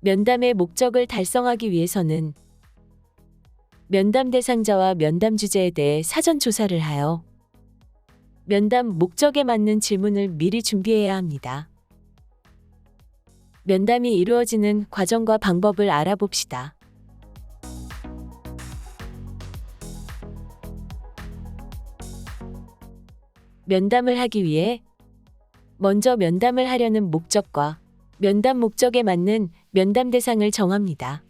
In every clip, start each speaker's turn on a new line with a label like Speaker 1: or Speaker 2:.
Speaker 1: 면담의 목적을 달성하기 위해서는 면담 대상자와 면담 주제에 대해 사전 조사를 하여 면담 목적에 맞는 질문을 미리 준비해야 합니다. 면담이 이루어지는 과정과 방법을 알아봅시다. 면담을 하기 위해 먼저 면담을 하려는 목적과 면담 목적에 맞는 면담 대상을 정합니다.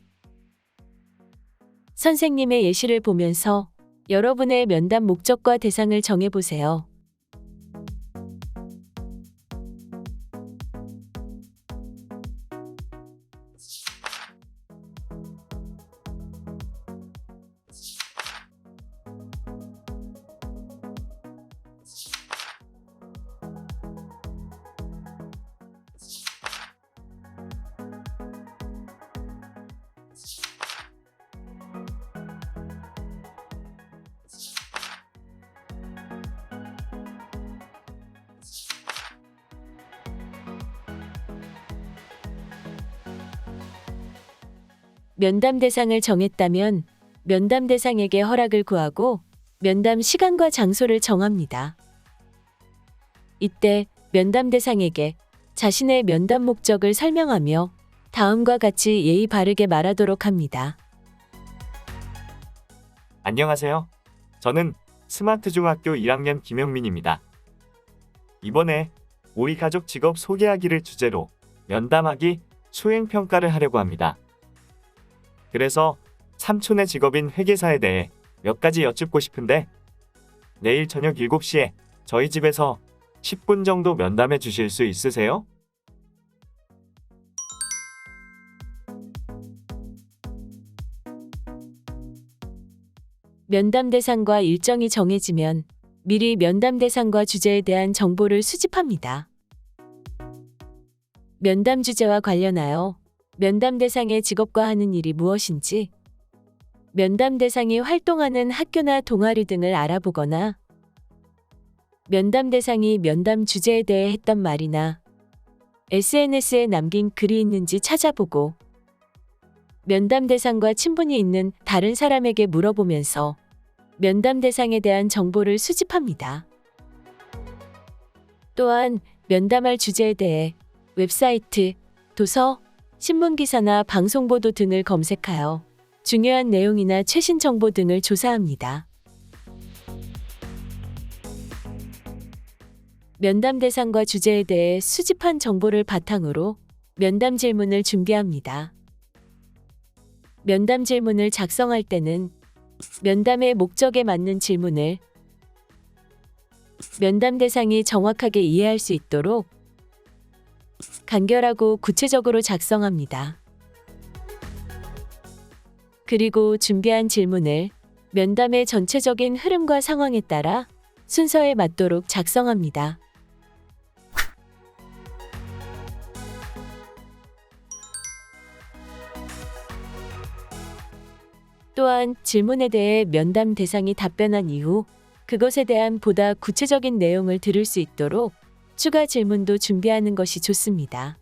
Speaker 1: 선생님의 예시를 보면서 여러분의 면담 목적과 대상을 정해보세요. 면담 대상을 정했다면 면담 대상에게 허락을 구하고 면담 시간과 장소를 정합니다. 이때 면담 대상에게 자신의 면담 목적을 설명하며 다음과 같이 예의 바르게 말하도록 합니다.
Speaker 2: 안녕하세요. 저는 스마트 중학교 1학년 김영민입니다. 이번에 우리 가족 직업 소개하기를 주제로 면담하기 수행 평가를 하려고 합니다. 그래서 삼촌의 직업인 회계사에 대해 몇 가지 여쭙고 싶은데 내일 저녁 7시에 저희 집에서 10분 정도 면담해 주실 수 있으세요?
Speaker 1: 면담 대상과 일정이 정해지면 미리 면담 대상과 주제에 대한 정보를 수집합니다. 면담 주제와 관련하여 면담 대상의 직업과 하는 일이 무엇인지, 면담 대상이 활동하는 학교나 동아리 등을 알아보거나, 면담 대상이 면담 주제에 대해 했던 말이나 SNS에 남긴 글이 있는지 찾아보고, 면담 대상과 친분이 있는 다른 사람에게 물어보면서 면담 대상에 대한 정보를 수집합니다. 또한 면담할 주제에 대해 웹사이트, 도서, 신문기사나 방송보도 등을 검색하여 중요한 내용이나 최신 정보 등을 조사합니다. 면담 대상과 주제에 대해 수집한 정보를 바탕으로 면담 질문을 준비합니다. 면담 질문을 작성할 때는 면담의 목적에 맞는 질문을 면담 대상이 정확하게 이해할 수 있도록 간결하고 구체적으로 작성합니다. 그리고 준비한 질문을 면담의 전체적인 흐름과 상황에 따라 순서에 맞도록 작성합니다. 또한 질문에 대해 면담 대상이 답변한 이후 그것에 대한 보다 구체적인 내용을 들을 수 있도록 추가 질문도 준비하는 것이 좋습니다.